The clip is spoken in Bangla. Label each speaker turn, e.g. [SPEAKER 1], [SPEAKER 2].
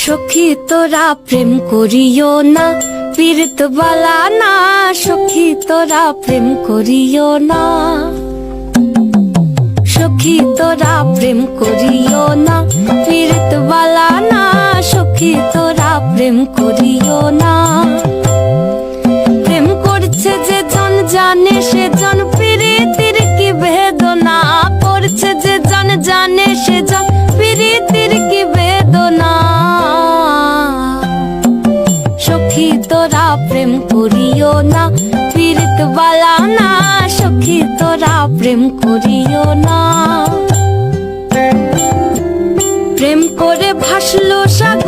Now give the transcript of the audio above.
[SPEAKER 1] সখী তোরা প্রেম করিও না, পীড়িত বালা না। সখী তোরা প্রেম করিও না। সখী তোরা প্রেম করিও না, পীড়িত বালা না। সখী তোরা প্রেম করিও না। জন সে জন পীড়িতির কি বেদনা? করছে যে জন জানে সে জন পীড়িতির কি বেদনা? সখী তোরা প্রেম করিও না পীড়িত বালা না। সখী তোরা প্রেম করিও না। প্রেম করে ভাসলো সাগর